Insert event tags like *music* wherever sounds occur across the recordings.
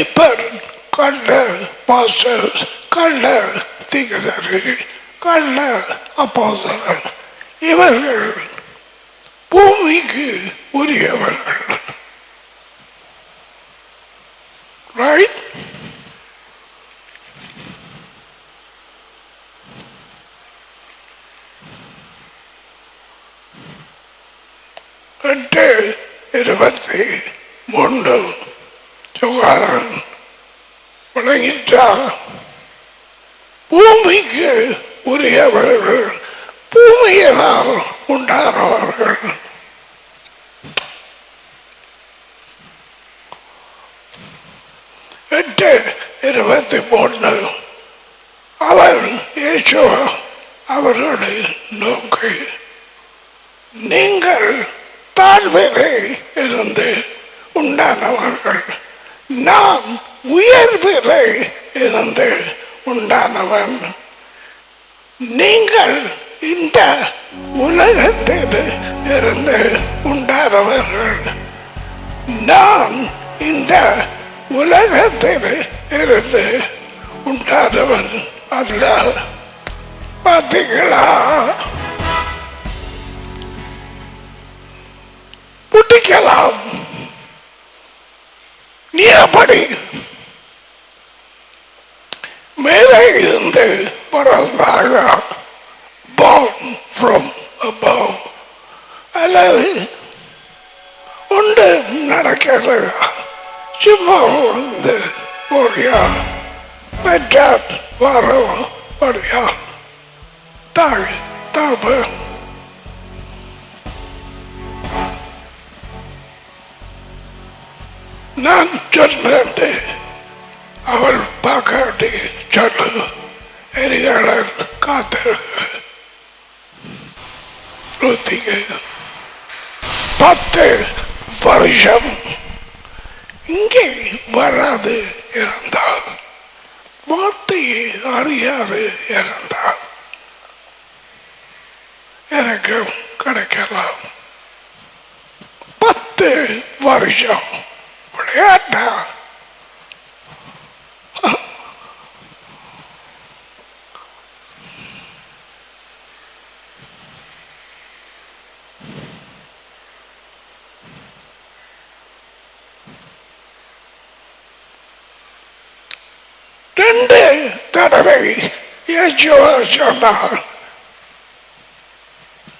மெய்ப்பர் கள்ள பாஸ்டர் கள்ள திகதரி கள்ள அப்போதரர் இவர்கள் பூமிக்கு உரியவர்கள் ரைட் எட்டு இருபத்தி மூன்று துவாரன் வணங்கிட்டான் பூமிக்கு உரியவர்கள் பூமியினால் உண்டானவர்கள் எட்டு இருபத்தி மூன்று அவர் இயேசுவா அவர்களை நோக்கி நீங்கள் தாழ்விலே இருந்து உண்டானவர்கள் நாம் உயர்விலே இருந்து உண்டானவன். நீங்கள் இந்த உலகத்தில் இருந்து உண்டானவர்கள். நாம் இந்த உலகத்தில் இருந்து உண்டானவன் அல்ல. பார்த்தீங்களா புட்டிக்கலாம். நீ *coughs* மேலே இருந்து பிறந்தாக born from above. அல்லது உண்டு நடக்கல. சும்மா வந்து போறியா பெற்றார் வரவும் படியா தாழ் தாபன் நான் சொல்லேன் அவள் பார்க்காட்டி சொல்லு எரிகாலன் காத்திருக்க ருத்திக்கு பத்து வருஷம் இங்கே வராது இருந்தால் வார்த்தையை அறியாது இருந்தால் எனக்கு கிடைக்கலாம். பத்து வருஷம் விளையாட்டா ரெண்டு தடவை இயேசுவா சொன்னார்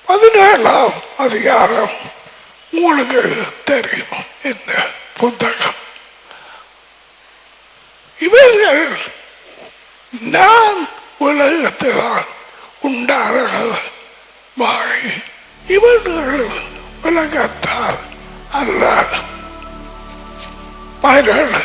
பதினேழாம் அதிகாரம் உங்களுக்கு தெரியும் இந்த புத்தகம் இவர்கள் நான் உலகத்தினால் உண்டானது வாழி இவர்கள் உலகத்தால் அல்ல. பதினேழு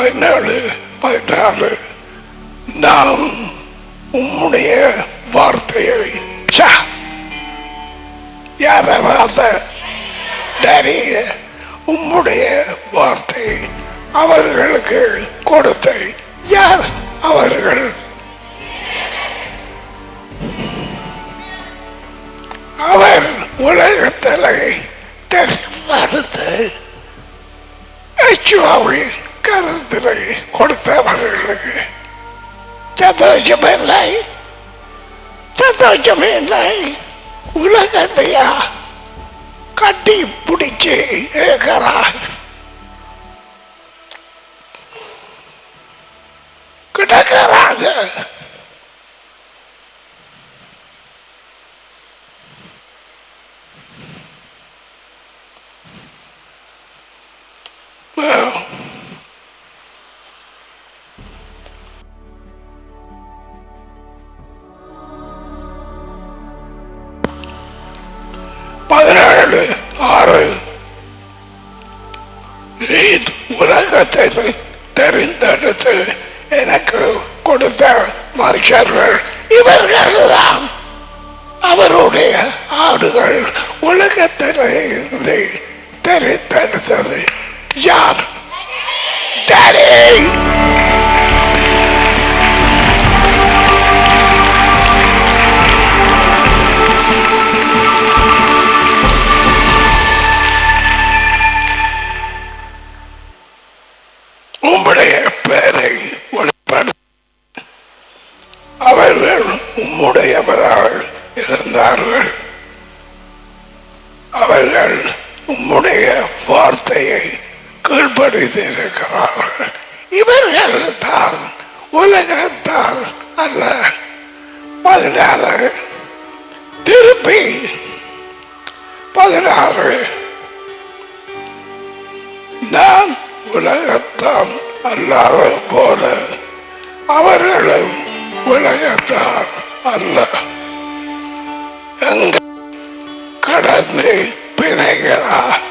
பதினேழு பதினாலு நாம் உம்முடைய வார்த்தையை யாராவது யார உம்முடைய வார்த்தை அவர்களுக்கு கொடுத்த யார் அவர்கள்? அவர் உலகத்தில் தெரிந்தெடுத்து அச்சுவாவில் கருத்திலே கொடுத்தவர்களுக்கு சந்தோஷமே இல்லை சந்தோஷமே இல்லை உலகத்தையா கட்டி பிடிச்சு இருக்கிறார். கிடக்கிறாங்க. உலகத்தை தெரிந்தெடுத்து எனக்கு கொடுத்த மனுஷர்கள் இவர்கள்தான். அவருடைய ஆடுகள் உலகத்தில் இருந்து தெரிந்தெடுத்தது. யார்? Daddy! இருந்தார்கள் அவர்கள் உம்முடைய வார்த்தையை கீழ்ப்படுத்தியிருக்கிறார்கள் இவர்கள் தான் உலகத்தால் அல்ல. பதினாறு. திருப்பி. பதினாறு. நான் உலகத்தால் அல்லாத போல அவர்களும் உலகத்தால் அல்ல. எங்க கடந்து பிணைகிறார்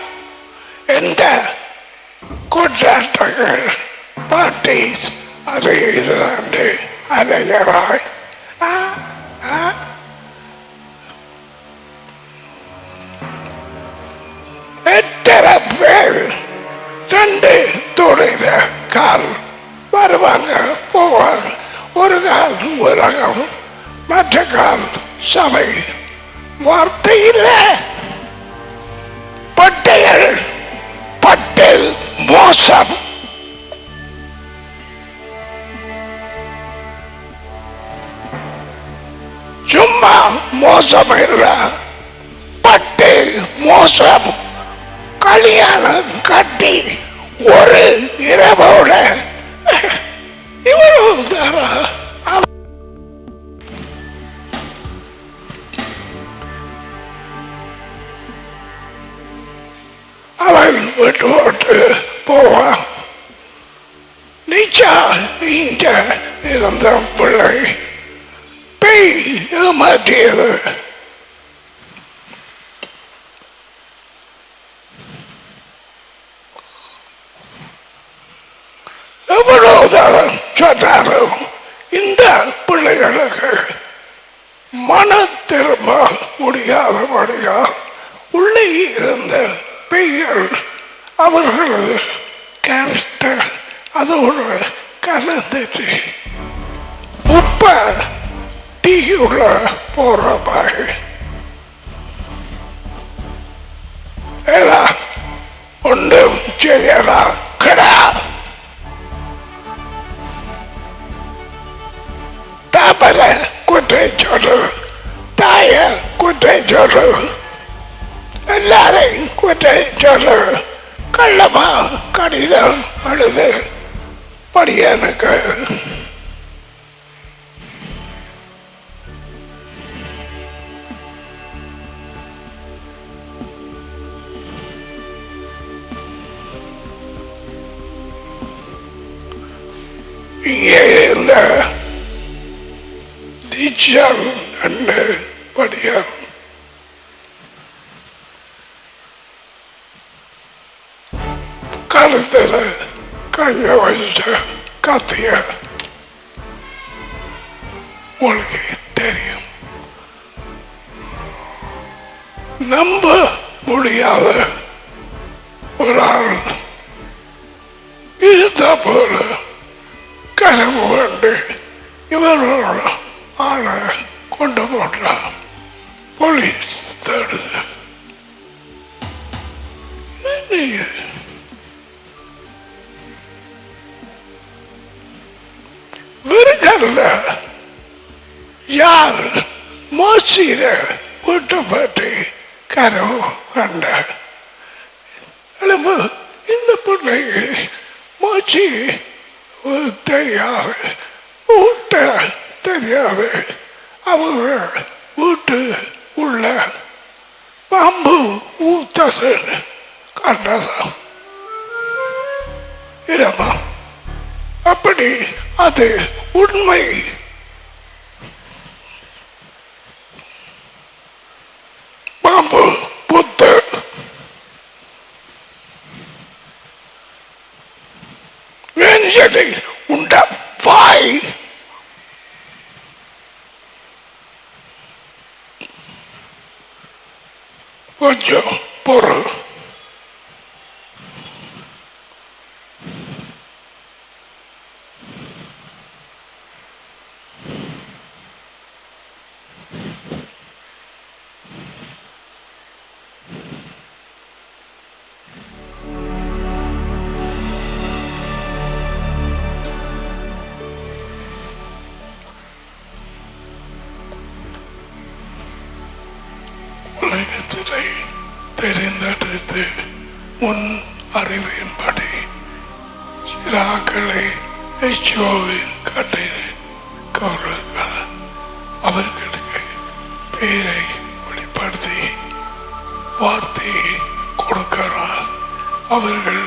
எந்த குற்றாட்டங்கள் பாட்டி அது இதுதான் அலைகிறாய்? எத்தனை பேர் ரெண்டு துறையில கால் வருவாங்க போவாங்க? ஒரு கால் உலகம் மற்ற கால் சபை வார்த்தை இல்லை பட்டைகள் பட்டு மோசம். சும்மா மோசம் இல்ல. பட்டு மோசம். கல்யாணம் கட்டி ஒரு இரவோட இவ்வளவு தாரா. விட்டு போட்டு போவான். நீச்சா இங்க இருந்த பிள்ளை. பேய் ஏமாற்றியது. எவ்வளவுதான் சொன்னாலும் இந்த பிள்ளைகளுக்கு மன திரும்ப முடியாதபடியால் உள்ளே இருந்த பெய்கள் அவர்களது கருத்த அதோடு கலந்துட்டு உப்ப டீயுள்ள போறப்பாக கடிதம் அழுது. படியனுக்கு இங்கே இருந்த தீட்சம் என்று படியான் கைய வச்ச கத்திய உனக்கு தெரியும். நம்ப முடியாத ஒரு ஆள் இருந்த போல கனவு கொண்டு இவரோட ஆளை கொண்டு போட்டான் போலீஸ் தேடுது. நீங்கள் இது? யார் மோசியில வீட்டை பற்றி கனவு கண்ட எழுப்பு இந்த பிள்ளைக்கு மோச்சி தெரியாது ஊட்ட தெரியாது அவங்க வீட்டு உள்ள பாம்பு ஊத்தது கண்டதாம் இரமா அப்படி அது உண்மை. பாம்பு புத்து வேஞ்சலை உண்ட வாய். கொஞ்சம் உலகத்திலே தெரிந்தெடுத்து உன் அறிவின்படி சிறாக்களை யெகோவாவின் கட்டளை கௌரவங்கள் அவர்களுக்கு பேரை வெளிப்படுத்தி வார்த்தையை கொடுக்கிறார். அவர்கள்